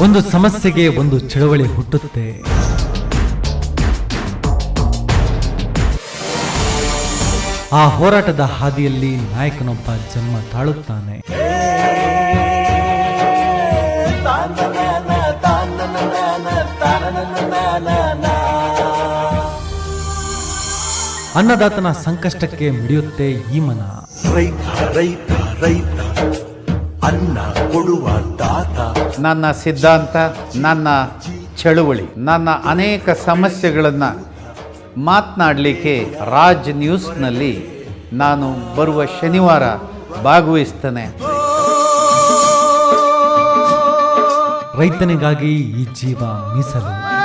ಒಂದು ಸಮಸ್ಯೆಗೆ ಒಂದು ಚಳವಳಿ ಹುಟ್ಟುತ್ತೆ. ಆ ಹೋರಾಟದ ಹಾದಿಯಲ್ಲಿ ನಾಯಕನೊಬ್ಬ ಜನ್ಮ ತಾಳುತ್ತಾನೆ. ಅನ್ನದಾತನ ಸಂಕಷ್ಟಕ್ಕೆ ಮಿಡಿಯುತ್ತೆ ಈ ಮನ. ರೈತ ರೈತ ರೈತ. ಕೊಡುವ ದಾತ. ನನ್ನ ಸಿದ್ಧಾಂತ ನನ್ನ ಚಳುವಳಿ ನನ್ನ ಅನೇಕ ಸಮಸ್ಯೆಗಳನ್ನು ಮಾತನಾಡಲಿಕ್ಕೆ ರಾಜ್ ನ್ಯೂಸ್ನಲ್ಲಿ ನಾನು ಬರುವ ಶನಿವಾರ ಭಾಗವಹಿಸ್ತೇನೆ. ರೈತನಿಗಾಗಿ ಈ ಜೀವ ಮೀಸಲು.